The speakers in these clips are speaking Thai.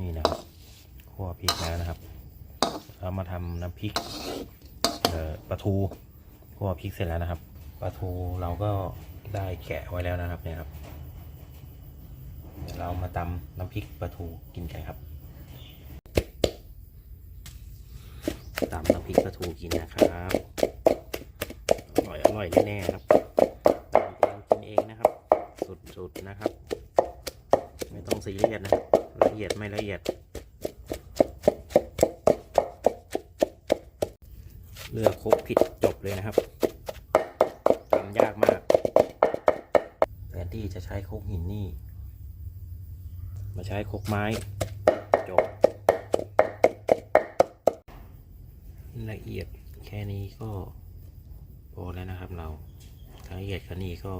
นี่นะครับคั่วพริกแล้วนะครับเรามาทำน้ำพริกปลาทูคั่วพริกเสร็จแล้วนะครับปลาทูเราก็ได้แกะไว้แล้วนะครับเนี่ยครับเดี๋ยวเรามาตำน้ำพริกปลาทูกินกันครับตำน้ำพริกปลาทูกินนะครับอร่อยอร่อยแน่ๆครับตำเองกินเองนะครับ สุดๆนะครับ ไม่ต้องซีเรียสนะครับ ละเอียดไม่ละเอียด เลือกครบผิดจบเลยนะครับทำยากมากแทนที่จะใช้โคกหินนี่ มาใช้โคกไม้ จบ ละเอียดแค่นี้ก็พอแล้วนะครับเราละเอียดกว่นี้ก็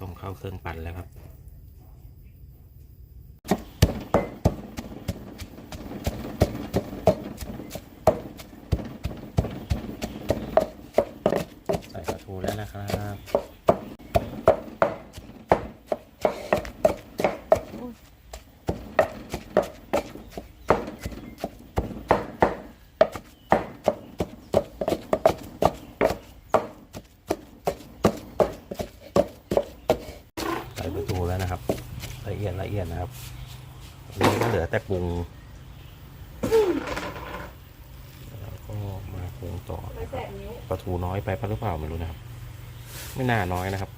ต้องเข้าเครื่องปั่นแล้วครับ ปูแล้วนะครับใส่ปลาทูแล้วนะครับ ละเอียดละเอียดนะครับอันนี้ก็เหลือแต่ปรุงแล้วก็มาปรุง ต่อนะครับปลาทูน้อยไปปะหรือเปล่าไม่รู้นะครับ ไม่น่าน้อยนะครับ